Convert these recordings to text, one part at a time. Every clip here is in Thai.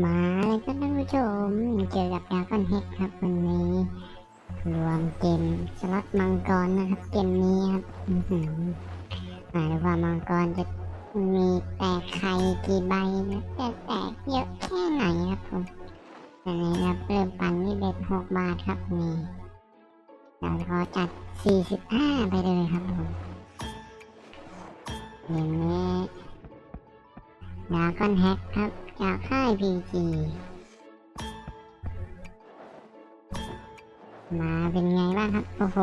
มาเลยครับท่านผู้ชมเจอกับดาก้อนเฮดครับวันนี้รวมเกมสล็อตมังกรนะครับ เกมนี้ครับอื้อหือหมายว่ามังกรจะมีแตกไข่กี่ใบนะจะแตกเยอะแค่ไหนครับผมอันนี้รับเริ่มปั่นที่เบ็ดหกบาทครับนี่เราขอจัดสี่สิบห้าไปเลยครับผมเกมนี้ดาก้อนแฮกครับ จากค่ายพีจีมาเป็นไงบ้างครับ โอ้โห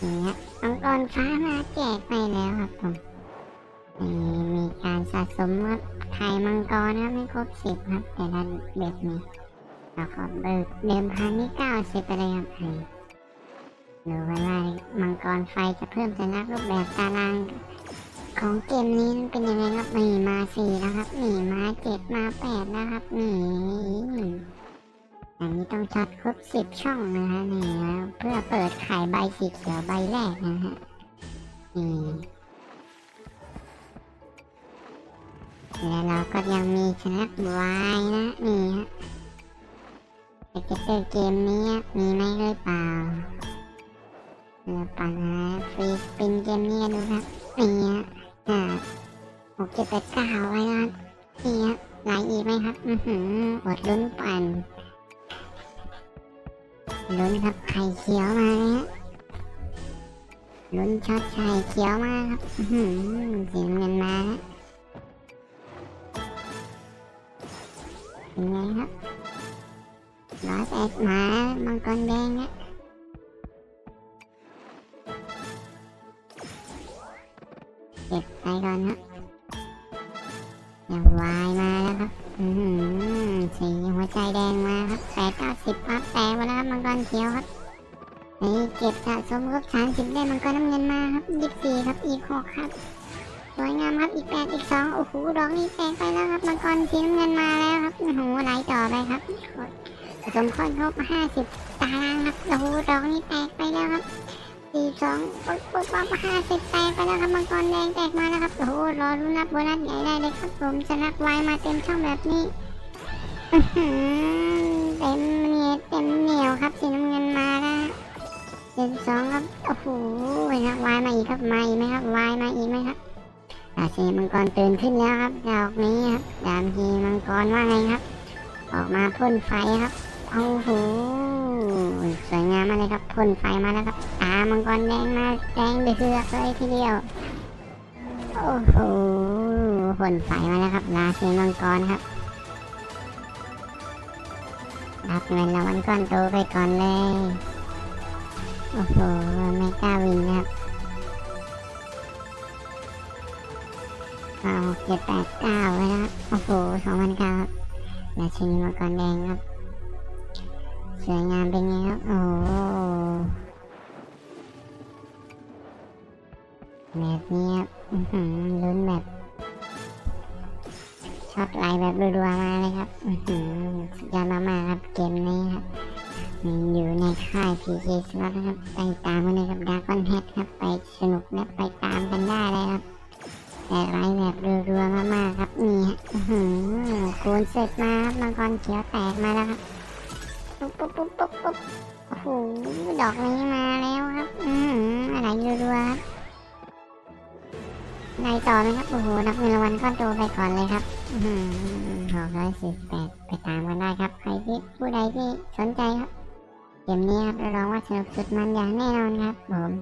นี่ฮะมังกรฟ้ามาแจกไปแล้วครับผมนี่มีการสะสมครับไข่มังกรครับไม่ครบสิบครับ แต่ละเบ็ดนี้เราขอเบิกเดิมพันนี่เก้าสิบไปเลยครับไอ้ดูว่ามังกรไฟจะเพิ่มสัญลักรูปแบบตาราง ของเกมนี้มันเป็นยังไงครับนี่มาสี่แล้วครับนี่มาเจ็ดมาแปดแล้วครับนี่อันนี้ต้องช็อตครบสิบช่องนะฮะนี่แล้วเพื่อเปิดขายใบสีเขียวใบแรกนะฮะนี่แล้วเราก็ยังมีชนะวายนะนี่ฮะเอกเตอร์เกมนี้มีไหมหรือเปล่าแล้วปัญหาฟรีสปินเกมนี้ดูครับนี่ฮะ อ่าหกเจ็ดแปดเก้าไว้นะนี่ครับไหลอีกไหมครับ อือหืออดลุ้นปั่นลุ้นครับไข่เขียวมาเลยฮะลุ้นช็อตไข่เขียวมาครับ อือหือเสียงเงินมาเป็นไงครับร้อยแปดมามังกรแดงนะ ไปก่อนครับอย่าวายมาแล้วครับ อือหือสีหัวใจแดงมาครับแปดเก้าสิบปั๊บแตกมาแล้วครับมังกรเขียวครับนี่เก็บสะสมครบสามสิบได้มังกรน้ำเงินมาครับยี่สิบสี่ครับอีกหกครับสวยงามครับอีกแปดอีกสองโอ้โหดอกนี้แตกไปแล้วครับมังกรสีน้ำเงินมาแล้วครับโอ้โหไหลต่อไปครับสะสมคอนครบห้าสิบตารางครับโอ้โหดอกนี้แตกไปแล้วครับ สี่สองปุ๊บปุ๊บปั๊บห้าสิบแตกไปแล้วครับมังกรแดงแตกมาแล้วครับโอ้โหรอรุ้นรับโบนัสใหญ่ได้เลยครับผมชนะวายมาเต็มช่องแบบนี้เต็มเหนียเต็มเหนียวครับสีน้ำเงินมาแล้วเต็มสองครับโอ้โหนักวายมาอีกครับมาอีกไหมครับวายมาอีกไหมครับดาบชีมังกรตื่นขึ้นแล้วครับดอกนี้ครับดาบชีมังกรว่าไงครับ ออกมาพ่นไฟครับโอ้โห สวยงามมากเลยครับพ่นไฟมาแล้วครับ ตามังกรแดงมาแดงเดือดเลยทีเดียว โอ้โหพ่นไฟมาแล้วครับ ราชีมังกรครับรับเงินรางวัลก้อนโตไปก่อนเลย โอ้โหไม่กล้าวินครับเอาเจ็ดแปดเก้าไว้นะครับโอ้โหสองพันเก้าครับราชินีมังกรแดงครับ สวยงามเป็นไงครับ โอ้แบบนี้ครับอื้อหือลุ้นแบบช็อตไลน์แบบรัวๆมาเลยครับอือหือสุดยอดมากๆครับเกมนี้ครับอยู่ในค่าย PK Slot นะครับ ไปตามกันเลยครับดา g อน Head ครับ ไปสนุกและไปตามกันได้เลยครับ แต่ไลน์แบบรัวๆมากๆครับ นี่ฮะอื้อหือคูณเสร็จมาครับมังกรเขียวแตกมาแล้วครับ ปุ๊บปุ๊บปุ๊บปุ๊บปุ๊บโอ้โหดอกนี้มาแล้วครับ อือหือะไรรัวๆครับในต่อไหมครับ โอ้โห นับเงินรางวัลก้อนโตไปก่อนเลยครับหอหกร้อยสี่สิบแปดไปตามกันได้ครับ ใครที่ผู้ใดที่สนใจครับ เกมนี้ครับรับรองว่าสนุกสุดมันอย่างแน่นอนครับผม